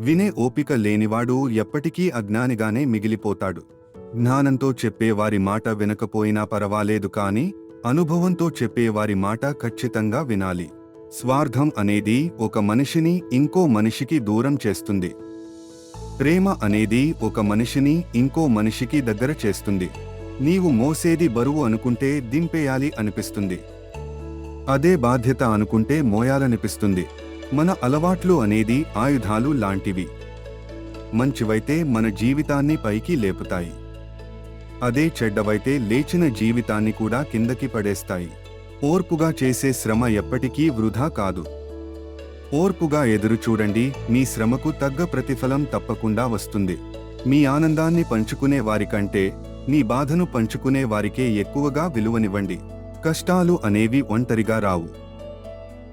వినే ఓపిక లేనివాడు ఎప్పటికీ అజ్ఞానిగానే మిగిలిపోతాడు. జ్ఞానంతో చెప్పేవారి మాట వినకపోయినా పర్వాలేదు కాని అనుభవంతో చెప్పేవారి మాట ఖచ్చితంగా వినాలి. స్వార్థం అనేది ఒక మనిషిని ఇంకో మనిషికి దూరం చేస్తుంది. ప్రేమ అనేది ఒక మనిషిని ఇంకో మనిషికి దగ్గర చేస్తుంది. నీవు మోసేది బరువు అనుకుంటే దింపేయాలి అనిపిస్తుంది. అదే బాధ్యత అనుకుంటే మోయాలనిపిస్తుంది. మన అలవాట్లు అనేది ఆయుధాలు లాంటివి. మంచివైతే మన జీవితాన్ని పైకి లేపుతాయి. అదే చెడ్డవైతే లేచిన జీవితాన్ని కూడా కిందకి పడేస్తాయి. ఓర్పుగా చేసే శ్రమ ఎప్పటికీ వృధా కాదు. ఓర్పుగా ఎదురు చూడండి మీ శ్రమకు తగ్గ ప్రతిఫలం తప్పకుండా వస్తుంది. మీ ఆనందాన్ని పంచుకునే వారికంటే మీ బాధను పంచుకునే వారికే ఎక్కువగా విలువనివ్వండి. కష్టాలు అనేవి ఒంటరిగా రావు.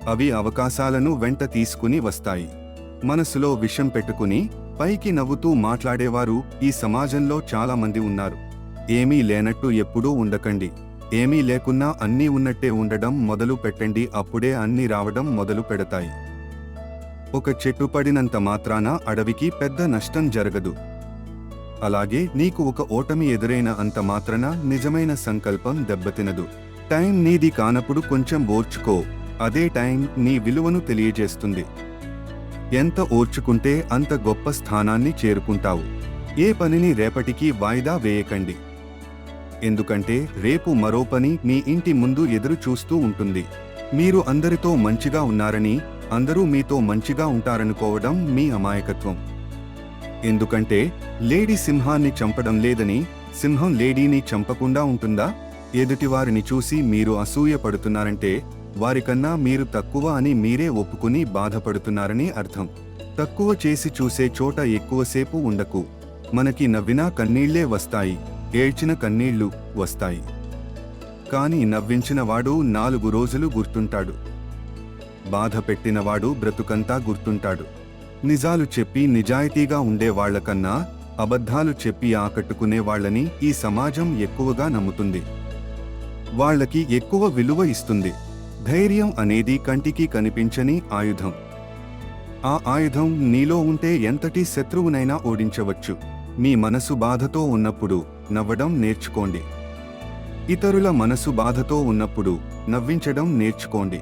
అవి అవకాశాలను వెంట తీసుకుని వస్తాయి. మనసులో విషం పెట్టుకుని పైకి నవ్వుతూ మాట్లాడేవారు ఈ సమాజంలో చాలామంది ఉన్నారు. ఏమీ లేనట్టు ఎప్పుడూ ఉండకండి. ఏమీ లేకున్నా అన్నీ ఉన్నట్టే ఉండడం మొదలు పెట్టండి అప్పుడే అన్నీ రావడం మొదలు పెడతాయి. ఒక చెట్టు పడినంత మాత్రాన అడవికి పెద్ద నష్టం జరగదు. అలాగే నీకు ఒక ఓటమి ఎదురైన అంత మాత్రాన నిజమైన సంకల్పం దెబ్బతినదు. టైం నీది కానప్పుడు కొంచెం ఓర్చుకో. అదే టైం నీ విలువను తెలియజేస్తుంది. ఎంత ఓర్చుకుంటే అంత గొప్ప స్థానాన్ని చేరుకుంటావు. ఏ పనిని రేపటికి వాయిదా వేయకండి. ఎందుకంటే రేపు మరో పని మీ ఇంటి ముందు ఎదురు చూస్తూ ఉంటుంది. మీరు అందరితో మంచిగా ఉన్నారని అందరూ మీతో మంచిగా ఉంటారనుకోవడం మీ అమాయకత్వం. ఎందుకంటే లేడీ సింహాన్ని చంపడం లేదని సింహం లేడీని చంపకుండా ఉంటుందా? ఎదుటివారిని చూసి మీరు అసూయ పడుతున్నారంటే వారికన్నా మీరు తక్కువ అని మీరే ఒప్పుకుని బాధపడుతున్నారని అర్థం. తక్కువ చేసి చూసే చోట ఎక్కువసేపు ఉండకు. మనకి నవ్వినా కన్నీళ్ళే వస్తాయి. ఏడ్చిన కన్నీళ్ళు వస్తాయి. కాని నవ్వించినవాడు నాలుగు రోజులు గుర్తుంటాడు. బాధ పెట్టినవాడు బ్రతుకంతా గుర్తుంటాడు. నిజాలు చెప్పి నిజాయితీగా ఉండే వాళ్ళకన్నా అబద్ధాలు చెప్పి ఆకట్టుకునే వాళ్ళని ఈ సమాజం ఎక్కువగా నమ్ముతుంది. వాళ్ళకి ఎక్కువ విలువ ఇస్తుంది. ధైర్యం అనేది కంటికి కనిపించని ఆయుధం. ఆ ఆయుధం నీలో ఉంటే ఎంతటి శత్రువునైనా ఓడించవచ్చు. మీ మనసు బాధతో ఉన్నప్పుడు నవ్వడం నేర్చుకోండి. ఇతరుల మనసు బాధతో ఉన్నప్పుడు నవ్వించడం నేర్చుకోండి.